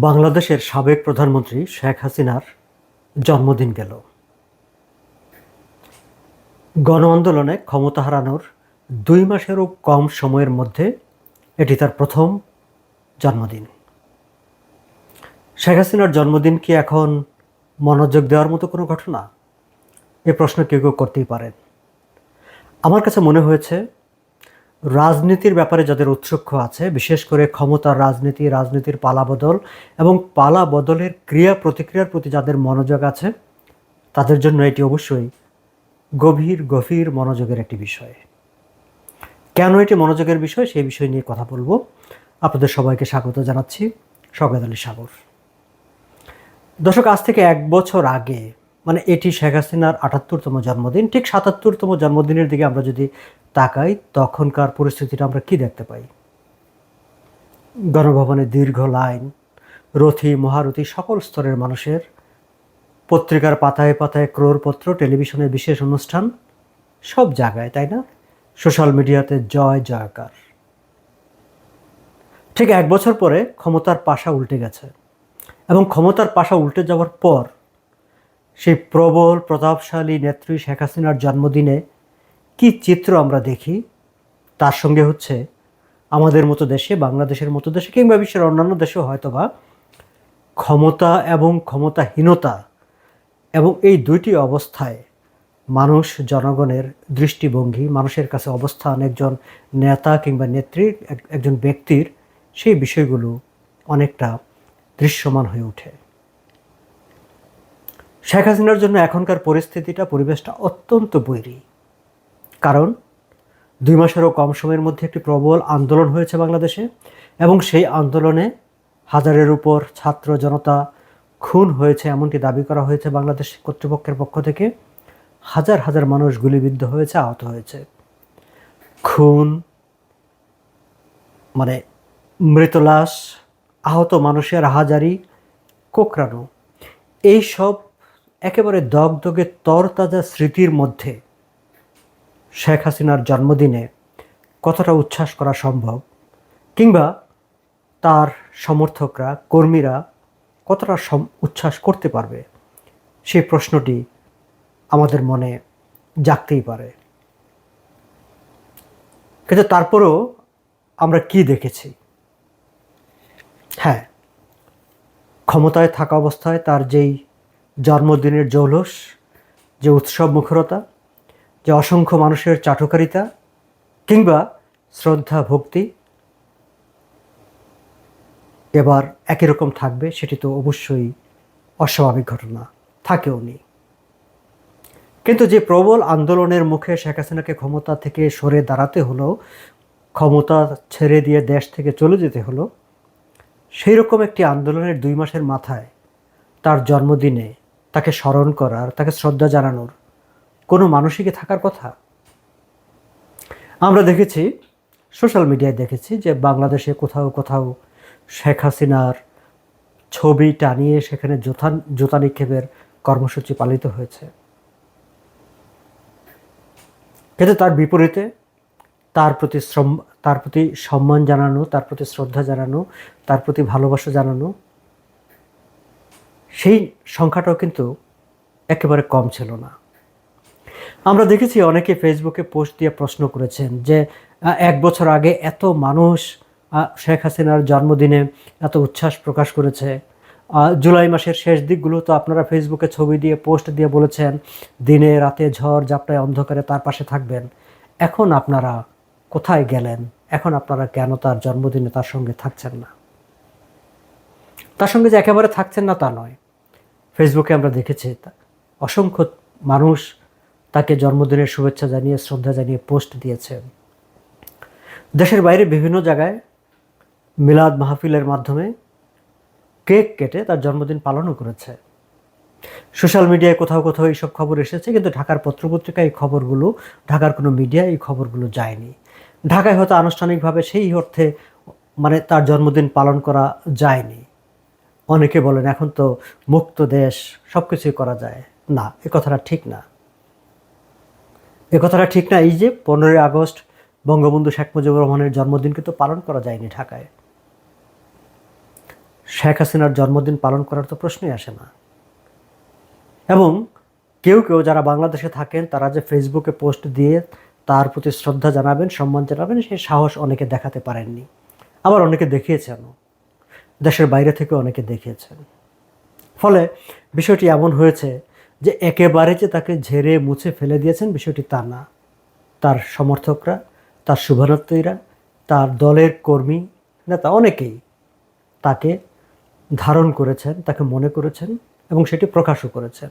বাংলাদেশের সাবেক প্রধানমন্ত্রী শেখ হাসিনার জন্মদিন গেল। গণ আন্দোলনে ক্ষমতা হারানোর দুই মাসেরও কম সময়ের মধ্যে এটি তার প্রথম জন্মদিন। শেখ হাসিনার জন্মদিন কি এখন মনোযোগ দেওয়ার মতো কোনো ঘটনা? এ প্রশ্ন কেউ কেউ করতেই পারেন। আমার কাছে মনে হয়েছে রাজনীতির ব্যাপারে যাদের উৎসুক্য আছে, বিশেষ করে ক্ষমতার রাজনীতি, রাজনীতির পালাবদল এবং পালা বদলের ক্রিয়া প্রতিক্রিয়ার প্রতি যাদের মনোযোগ আছে, তাদের জন্য এটি অবশ্যই গভীর গভীর মনোযোগের একটি বিষয়। কেন এটি মনোযোগের বিষয়, সেই বিষয় নিয়ে কথা বলব। আপনাদের সবাইকে স্বাগত জানাচ্ছি সগেদ আলী সাগর। দর্শক, আজ থেকে এক বছর আগে মানে এটি শেখ হাসিনার আটাত্তরতম জন্মদিন। ঠিক সাতাত্তরতম জন্মদিনের দিকে আমরা যদি তাকাই, তখনকার পরিস্থিতিটা আমরা কি দেখতে পাই? গণভবনে দীর্ঘ লাইন, রথী, মহারথী, সকল স্তরের মানুষের পত্রিকার পাতায় পাতায় ক্রোরপত্র টেলিভিশনে বিশেষ অনুষ্ঠান, সব জায়গায়, তাই না? সোশ্যাল মিডিয়াতে জয় জয়কার। ঠিক এক বছর পরে ক্ষমতার পাশা উল্টে গেছে। এবং ক্ষমতার পাশা উল্টে যাওয়ার পর সেই প্রবল, প্রতাপশালী নেত্রী শেখ হাসিনার জন্মদিনে কি চিত্র আমরা দেখি? তার সঙ্গে হচ্ছে আমাদের মতো দেশে, বাংলাদেশের মতো দেশে কিংবা বিশ্বের অন্যান্য দেশেও হয়তোবা ক্ষমতা এবং ক্ষমতাহীনতা এবং এই দুইটি অবস্থায় মানুষ, জনগণের দৃষ্টিভঙ্গি, মানুষের কাছে অবস্থান, একজন নেতা কিংবা নেত্রীর এক- একজন ব্যক্তির সেই বিষয়গুলো অনেকটা দৃশ্যমান হয়ে ওঠে। শেখ হাসিনার জন্য এখনকার পরিস্থিতিটা, পরিবেশটা অত্যন্ত বৈরী। কারণ দুই মাসেরও কম সময়ের মধ্যে একটি প্রবল আন্দোলন হয়েছে বাংলাদেশে এবং সেই আন্দোলনে হাজারের উপর ছাত্র জনতা খুন হয়েছে এমনটি দাবি করা হয়েছে বাংলাদেশ কর্তৃপক্ষের পক্ষ থেকে। হাজার হাজার মানুষ গুলিবিদ্ধ হয়েছে, আহত হয়েছে। খুন মানে মৃতলাশ, আহত মানুষের হাজারি, কোকড়ানো, এইসব একেবারে দগদগে তরতাজা স্মৃতির মধ্যে শেখ হাসিনার জন্মদিনে কতটা উচ্ছ্বাস করা সম্ভব? কিংবা তার সমর্থকরা, কর্মীরা কতটা উচ্ছ্বাস করতে পারবে? সেই প্রশ্নটি আমাদের মনে জাগতেই পারে। কিন্তু তারপরেও আমরা কি দেখেছি? হ্যাঁ ক্ষমতায় থাকা অবস্থায় তার যেই জন্মদিনের জৌলস, যে উৎসব মুখরতা, যে অসংখ্য মানুষের চাটুকারিতা, কিংবা শ্রদ্ধা ভক্তি, এবার একই রকম থাকবে, সেটি তো অবশ্যই অস্বাভাবিক ঘটনা, থাকেও নি। কিন্তু যে প্রবল আন্দোলনের মুখে শেখ হাসিনাকে ক্ষমতা থেকে সরে দাঁড়াতে হলো, ক্ষমতা ছেড়ে দিয়ে দেশ থেকে চলে যেতে হলো, সেই রকম একটি আন্দোলনের দুই মাসের মাথায় তার জন্মদিনে তাকে স্মরণ করার, তাকে শ্রদ্ধা জানানোর কোনো মানুষই থাকার কথা? আমরা দেখেছি, সোশ্যাল মিডিয়ায় দেখেছি যে বাংলাদেশে কোথাও কোথাও শেখ হাসিনার ছবি টানিয়ে সেখানে জোথা, জোতা নিক্ষেপের কর্মসূচি পালিত হয়েছে। কিন্তু তার বিপরীতে তার প্রতি শ্রম, তার প্রতি সম্মান জানানো, তার প্রতি শ্রদ্ধা জানানো, তার প্রতি ভালোবাসা জানানো সেই সংখ্যাটাও কিন্তু একেবারে কম ছিল না। আমরা দেখেছি অনেকে ফেসবুকে পোস্ট দিয়ে প্রশ্ন করেছেন যে এক বছর আগে এত মানুষ শেখ হাসিনার জন্মদিনে এত উচ্ছ্বাস প্রকাশ করেছে। জুলাই মাসের শেষ দিকগুলো তো আপনারা ফেসবুকে ছবি দিয়ে পোস্ট দিয়ে বলেছেন, দিনে রাতে ঝড় ঝাপটায় অন্ধকারে তার পাশে থাকবেন। এখন আপনারা কোথায় গেলেন? এখন আপনারা কেন তার জন্মদিনে তার সঙ্গে থাকছেন না? তার সঙ্গে যে একেবারে থাকছেন না তা নয়। ফেসবুকে আমরা দেখেছি অসংখ্য মানুষ তাকে জন্মদিনের শুভেচ্ছা জানিয়ে, শ্রদ্ধা জানিয়ে পোস্ট দিয়েছে দেশের বাইরে বিভিন্ন জায়গায় মিলাদ মাহফিলের মাধ্যমে কেক কেটে তার জন্মদিন পালনও করেছে। সোশ্যাল মিডিয়ায় কোথাও কোথাও এইসব খবর এসেছে, কিন্তু ঢাকার পত্রপত্রিকায় এই খবরগুলো, ঢাকার কোনো মিডিয়ায় এই খবরগুলো যায়নি। ঢাকায় হয়তো আনুষ্ঠানিকভাবে সেই অর্থে মানে তার জন্মদিন পালন করা যায়নি। অনেকে বলেন, এখন তো মুক্ত দেশ সব কিছুই করা যায়। না, এ কথাটা ঠিক না। এ কথাটা ঠিক না, এই যে পনেরোই আগস্ট বঙ্গবন্ধু শেখ মুজিবুর রহমানের জন্মদিন কিন্তু পালন করা যায়নি ঢাকায়। শেখ হাসিনার জন্মদিন পালন করার তো প্রশ্নই আসে না। এবং কেউ কেউ যারা বাংলাদেশে থাকেন, তারা যে ফেসবুকে পোস্ট দিয়ে তার প্রতি শ্রদ্ধা জানাবেন, সম্মান জানাবেন, সেই সাহস অনেকে দেখাতে পারেননি। আবার অনেকে দেখিয়েছেন দেশের বাইরে থেকে অনেকে দেখিয়েছেন। ফলে বিষয়টি এমন হয়েছে যে একেবারে যে তাকে ঝেড়ে মুছে ফেলে দিয়েছেন বিষয়টি তা না। তার সমর্থকরা, তার শুভানুত্তীরা তার দলের কর্মী নেতা অনেকেই তাকে ধারণ করেছেন, তাকে মনে করেছেন এবং সেটি প্রকাশও করেছেন।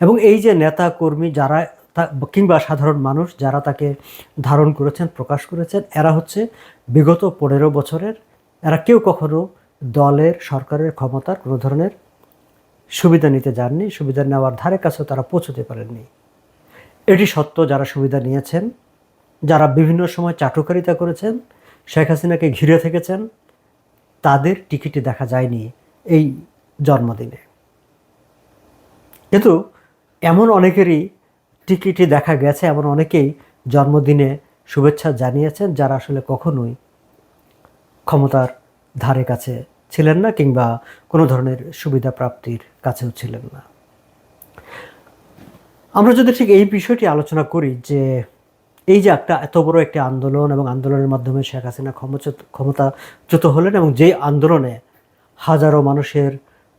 এবং এই যে নেতা কর্মী যারা কিংবা সাধারণ মানুষ যারা তাকে ধারণ করেছেন, প্রকাশ করেছেন, এরা হচ্ছে বিগত পনেরো বছরের, এরা কেউ কখনো দলের সরকারের ক্ষমতার কোনো ধরনের সুবিধা নিতে যাননি, সুবিধা নেওয়ার ধারে কাছেও তারা পৌঁছতে পারেননি। এটি সত্য, যারা সুবিধা নিয়েছেন, যারা বিভিন্ন সময় চাটুকারিতা করেছেন, শেখ হাসিনাকে ঘিরে থেকেছেন, তাদের টিকিটে দেখা যায়নি এই জন্মদিনে। কিন্তু এমন অনেকেরই টিকিটে দেখা গেছে, এমন অনেকেই জন্মদিনে শুভেচ্ছা জানিয়েছেন, যারা আসলে কখনোই ক্ষমতার ধারে কাছে ছিলেন না কিংবা কোনো ধরনের সুবিধা প্রাপ্তির কাছেও ছিলেন না। আমরা যদি ঠিক এই বিষয়টি আলোচনা করি যে এই যে একটা এত বড় একটি আন্দোলন এবং আন্দোলনের মাধ্যমে শেখ হাসিনা ক্ষমতা ক্ষমতাচ্যুত হলেন এবং যেই আন্দোলনে হাজারো মানুষের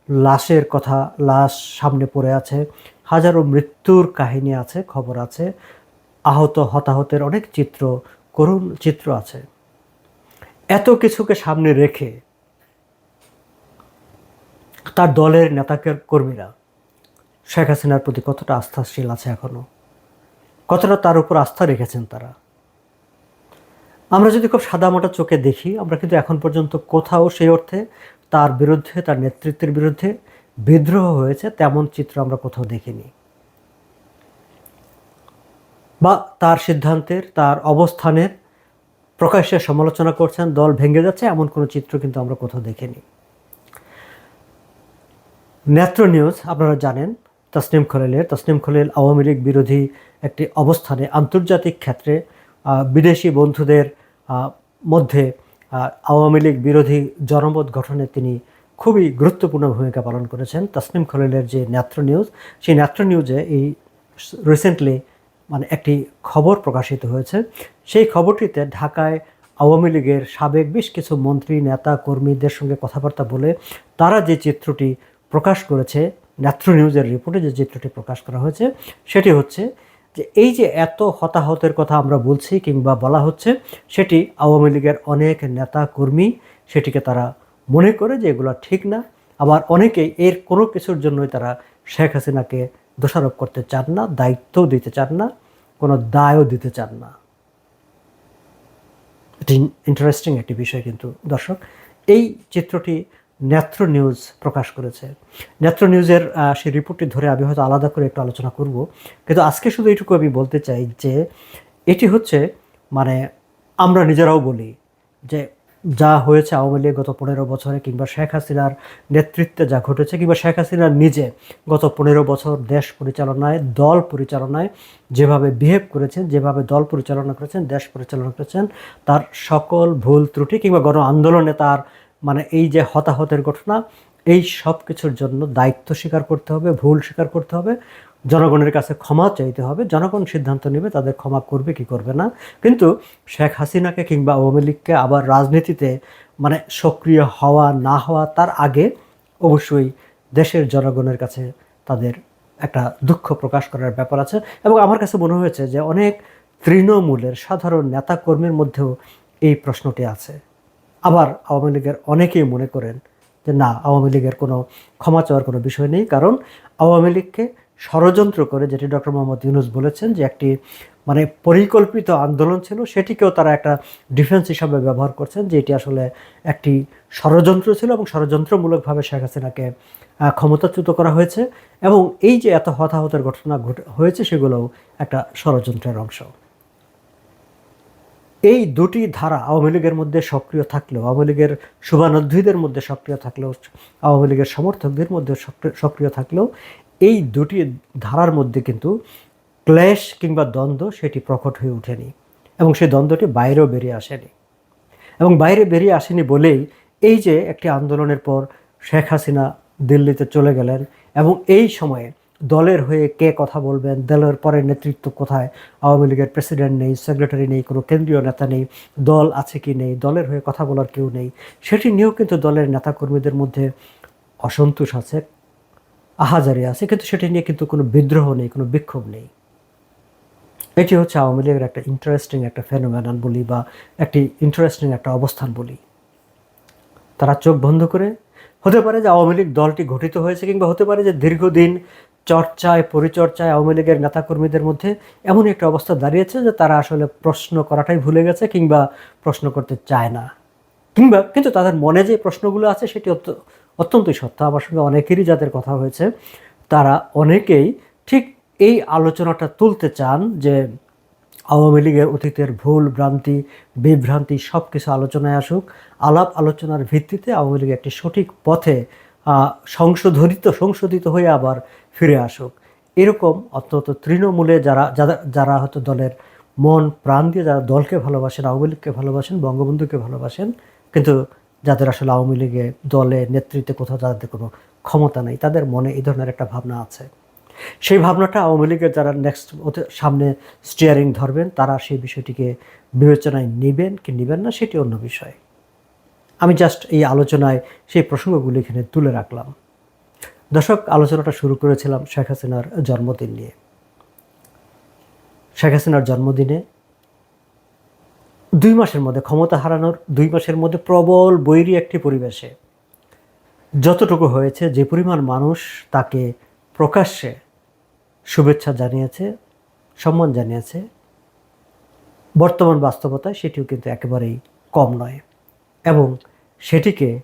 লাশের কথা লাশ সামনে পড়ে আছে, হাজারো মৃত্যুর কাহিনী আছে, খবর আছে, আহত হতাহতের অনেক চিত্র, করুণ চিত্র আছে। এত কিছুকে সামনে রেখে তার দলের নেতাকে কর্মীরা শেখ হাসিনার প্রতি কতটা আস্থাশীল আছে এখনও কতটা তার উপর আস্থা রেখেছেন তারা? আমরা যদি খুব সাদামাটা চোখে দেখি, আমরা কিন্তু এখন পর্যন্ত কোথাও সেই অর্থে তার বিরুদ্ধে, তার নেতৃত্বের বিরুদ্ধে বিদ্রোহ হয়েছে, তেমন চিত্র আমরা কোথাও দেখিনি। বা তার সিদ্ধান্তের, তার অবস্থানের প্রকাশ্যে সমালোচনা করছেন, দল ভেঙে যাচ্ছে, এমন কোনো চিত্র কিন্তু আমরা কোথাও দেখিনি। নেত্র নিউজ আপনারা জানেন, তসনিম খলিলের। তসনিম খলিল আওয়ামী লীগ বিরোধী একটি অবস্থানে আন্তর্জাতিক ক্ষেত্রে বিদেশি বন্ধুদের মধ্যে আওয়ামী লীগ বিরোধী জনমত গঠনে তিনি খুবই গুরুত্বপূর্ণ ভূমিকা পালন করেছেন। তসনিম খলিলের যে নেত্র নিউজ সেই নেত্র নিউজে এই রিসেন্টলি মানে একটি খবর প্রকাশিত হয়েছে। সেই খবরটিতে ঢাকায় আওয়ামী লীগের সাবেক বেশ কিছু মন্ত্রী, নেতা, কর্মীদের সঙ্গে কথাবার্তা বলে তারা যে চিত্রটি প্রকাশ করেছে নেত্র নিউজের রিপোর্টে যে চিত্রটি প্রকাশ করা হয়েছে, সেটি হচ্ছে যে এই যে এত হতাহতের কথা আমরা বলছি কিংবা বলা হচ্ছে, সেটি আওয়ামী লীগের অনেক নেতা কর্মী সেটিকে তারা মনে করে যে এগুলো ঠিক না। আবার অনেকেই এর কোনো কিছুর জন্যই তারা শেখ হাসিনাকে দোষারোপ করতে চান না, দায়িত্বও দিতে চান না, কোনো দায়ও দিতে চান না। এটি ইন্টারেস্টিং একটি বিষয় কিন্তু, দর্শক। এই চিত্রটি নেত্র নিউজ প্রকাশ করেছে। নেত্র নিউজের সেই রিপোর্টটি ধরে আমি হয়তো আলাদা করে একটু আলোচনা করব। কিন্তু আজকে শুধু এইটুকু আমি বলতে চাই যে, এটি হচ্ছে মানে আমরা নিজেরাও বলি যে, যা হয়েছে আওয়ামী লীগ গত পনেরো বছরে কিংবা শেখ হাসিনার নেতৃত্বে যা ঘটেছে কিংবা শেখ হাসিনার নিজে গত পনেরো বছর দেশ পরিচালনায়, দল পরিচালনায় যেভাবে বিহেভ করেছেন, যেভাবে দল পরিচালনা করেছেন, দেশ পরিচালনা করেছেন, তার সকল ভুল ত্রুটি কিংবা গণ আন্দোলনে তার মানে এই যে হতাহতের ঘটনা, এই সব কিছুর জন্য দায়িত্ব স্বীকার করতে হবে, ভুল স্বীকার করতে হবে। জনগণের কাছে ক্ষমা চাইতে হবে। জনগণ সিদ্ধান্ত নেবে, তাদের ক্ষমা করবে কি করবে না। কিন্তু শেখ হাসিনাকে কিংবা আওয়ামী লীগকে আবার রাজনীতিতে মানে সক্রিয় হওয়া, না হওয়া, তার আগে অবশ্যই দেশের জনগণের কাছে তাদের একটা দুঃখ প্রকাশ করার ব্যাপার আছে। এবং আমার কাছে মনে হয়েছে যে অনেক তৃণমূলের সাধারণ নেতাকর্মীর মধ্যেও এই প্রশ্নটি আছে। আবার আওয়ামী লীগের অনেকেই মনে করেন যে না, আওয়ামী লীগের কোনো ক্ষমা চাওয়ার কোনো বিষয় নেই, কারণ আওয়ামী লীগকে ষড়যন্ত্র করে যেটি ডক্টর মোহাম্মদ ইউনুস বলেছেন যে একটি মানে পরিকল্পিত আন্দোলন ছিল, সেটিকেও তারা একটা ডিফেন্স হিসাবে ব্যবহার করছেন যে এটি আসলে একটি ষড়যন্ত্র ছিল এবং ষড়যন্ত্রমূলকভাবে শেখ হাসিনাকে ক্ষমতাচ্যুত করা হয়েছে এবং এই যে এত হতাহতের ঘটনা হয়েছে সেগুলোও একটা ষড়যন্ত্রের অংশ। এই দুটি ধারা আওয়ামী লীগের মধ্যে সক্রিয় থাকলেও, আওয়ামী লীগের শুভানুধ্বীদের মধ্যে সক্রিয় থাকলেও, আওয়ামী লীগের সমর্থকদের মধ্যে সক্রিয় থাকলেও, এই দুটি ধারার মধ্যে কিন্তু ক্লেশ কিংবা দ্বন্দ্ব সেটি প্রকট হয়ে ওঠেনি এবং সেই দ্বন্দ্বটি বাইরেও বেরিয়ে আসেনি। এবং বাইরে বেরিয়ে আসেনি বলেই এই যে একটি আন্দোলনের পর শেখ হাসিনা দিল্লিতে চলে গেলেন এবং এই সময়ে দলের হয়ে কে কথা বলবেন? দলের পরে নেতৃত্ব কোথায়? আওয়ামী লীগের প্রেসিডেন্ট নেই, সেক্রেটারি নেই, কোনো কেন্দ্রীয় নেতা নেই, দল আছে কি নেই? দলের হয়ে কথা বলার কেউ নেই। সেটি নিয়েও কিন্তু দলের নেতাকর্মীদের মধ্যে অসন্তোষ আছে, আহাজারি আছে, কিন্তু সেটি নিয়ে কিন্তু কোনো বিদ্রোহ নেই, কোনো বিক্ষোভ নেই। এটি হচ্ছে আওয়ামী লীগের একটা ইন্টারেস্টিং একটা ফেনোমেনান বলি বা একটি ইন্টারেস্টিং একটা অবস্থান বলি। তারা চোখ বন্ধ করে, হতে পারে যে আওয়ামী লীগ দলটি গঠিত হয়েছে কিংবা হতে পারে যে দীর্ঘদিন চর্চায়, পরিচর্চায় আওয়ামী লীগের নেতাকর্মীদের মধ্যে এমন একটা অবস্থা দাঁড়িয়েছে যে তারা আসলে প্রশ্ন করাটাই ভুলে গেছে কিংবা প্রশ্ন করতে চায় না। কিংবা কিন্তু তাদের মনে যে প্রশ্নগুলো আছে সেটি অত্য- অত্যন্তই সত্য। আমার সঙ্গে অনেকেরই যাদের কথা হয়েছে, তারা অনেকেই ঠিক এই আলোচনাটা তুলতে চান যে আওয়ামী লীগের অতীতের ভুল, ভ্রান্তি, বিভ্রান্তি সব কিছু আলোচনায় আসুক। আলাপ আলোচনার ভিত্তিতে আওয়ামী লীগ একটি সঠিক পথে সংশোধনিত সংশোধিত হয়ে আবার ফিরে আসুক। এরকম অত্যন্ত তৃণমূলে যারা যারা যারা হয়তো দলের মন প্রাণ দিয়ে যারা দলকে ভালোবাসেন, আওয়ামী লীগকে ভালোবাসেন, বঙ্গবন্ধুকে ভালোবাসেন, কিন্তু যাদের আসলে আওয়ামী লীগে দলে নেতৃত্বে কোথাও যাদের কোনো ক্ষমতা নেই, তাদের মনে এই ধরনের একটা ভাবনা আছে। সেই ভাবনাটা আওয়ামী লীগের যারা নেক্সট সামনে স্টিয়ারিং ধরবেন, তারা সেই বিষয়টিকে বিবেচনায় নেবেন কি নেবেন না, সেটি অন্য বিষয়। আমি জাস্ট এই আলোচনায় সেই প্রসঙ্গগুলি এখানে তুলে রাখলাম। দর্শক, আলোচনাটা শুরু করেছিলাম শেখ হাসিনার জন্মদিন নিয়ে। শেখ হাসিনার জন্মদিনে দুই মাসের মধ্যে ক্ষমতা হারানোর, দুই মাসের মধ্যে প্রবল বৈরী একটি পরিবেশে যতটুকু হয়েছে, যে পরিমাণ মানুষ তাকে প্রকাশ্যে শুভেচ্ছা জানিয়েছে, সম্মান জানিয়েছে, বর্তমান বাস্তবতায় সেটিও কিন্তু একেবারেই কম নয়। এবং সেটিকে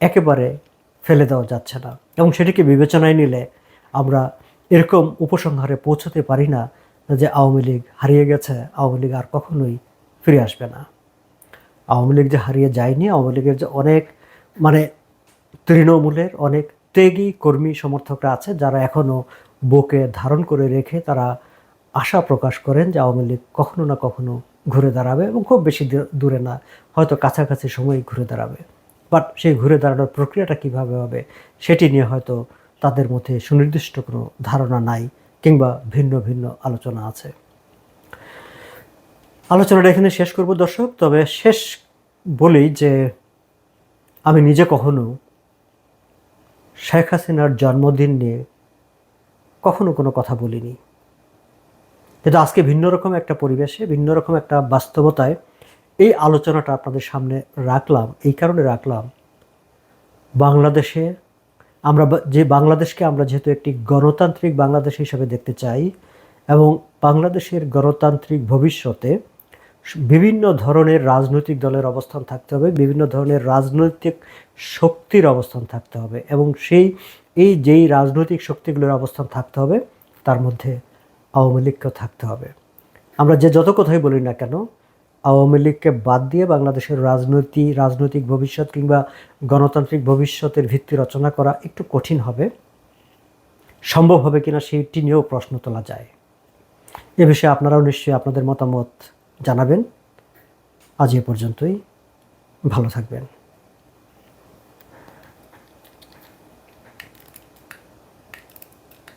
একেবারে ফেলে দেওয়া যাচ্ছে না এবং সেটিকে বিবেচনায় নিলে আমরা এরকম উপসংহারে পৌঁছতে পারি না যে আওয়ামী লীগ হারিয়ে গেছে, আওয়ামী লীগ আর কখনোই ফিরে আসবে না। আওয়ামী লীগ যে হারিয়ে যায়নি, আওয়ামী লীগের যে অনেক মানে তৃণমূলের অনেক ত্যাগী কর্মী সমর্থকরা আছে, যারা এখনও বুকে ধারণ করে রেখে তারা আশা প্রকাশ করেন যে আওয়ামী লীগ কখনো না কখনো ঘুরে দাঁড়াবে এবং খুব বেশি দূর- না, হয়তো কাছাকাছি সময় ঘুরে দাঁড়াবে। বাট সেই ঘুরে দাঁড়ানোর প্রক্রিয়াটা কীভাবে হবে, সেটি নিয়ে হয়তো তাদের মধ্যে সুনির্দিষ্ট কোনো ধারণা নাই কিংবা ভিন্ন ভিন্ন আলোচনা আছে। আলোচনাটা এখানে শেষ করব দর্শক, তবে শেষ বলি যে আমি নিজে কখনো শেখ হাসিনার জন্মদিন নিয়ে কখনো কোনো কথা বলিনি। কিন্তু আজকে ভিন্ন রকম একটা পরিবেশে, ভিন্ন রকম একটা বাস্তবতায় এই আলোচনাটা আপনাদের সামনে রাখলাম, এই কারণে রাখলাম। বাংলাদেশে আমরা যে বাংলাদেশকে আমরা যেহেতু একটি গণতান্ত্রিক বাংলাদেশ হিসাবে দেখতে চাই এবং বাংলাদেশের গণতান্ত্রিক ভবিষ্যতে বিভিন্ন ধরনের রাজনৈতিক দলের অবস্থান থাকতে হবে, বিভিন্ন ধরনের রাজনৈতিক শক্তির অবস্থান থাকতে হবে এবং সেই, এই যেই রাজনৈতিক শক্তিগুলোর অবস্থান থাকতে হবে, তার মধ্যে আওয়ামী লীগকেও থাকতে হবে। আমরা যে যত কথাই বলি না কেন আওয়ামী লীগকে বাদ দিয়ে বাংলাদেশের রাজনীতি, রাজনৈতিক ভবিষ্যৎ কিংবা গণতান্ত্রিক ভবিষ্যতের ভিত্তি রচনা করা একটু কঠিন হবে। সম্ভব হবে কিনা সেইটি নিয়েও প্রশ্ন তোলা যায়। এ বিষয়ে আপনারাও নিশ্চয়ই আপনাদের মতামত জানাবেন। আজ এ পর্যন্তই। ভালো থাকবেন।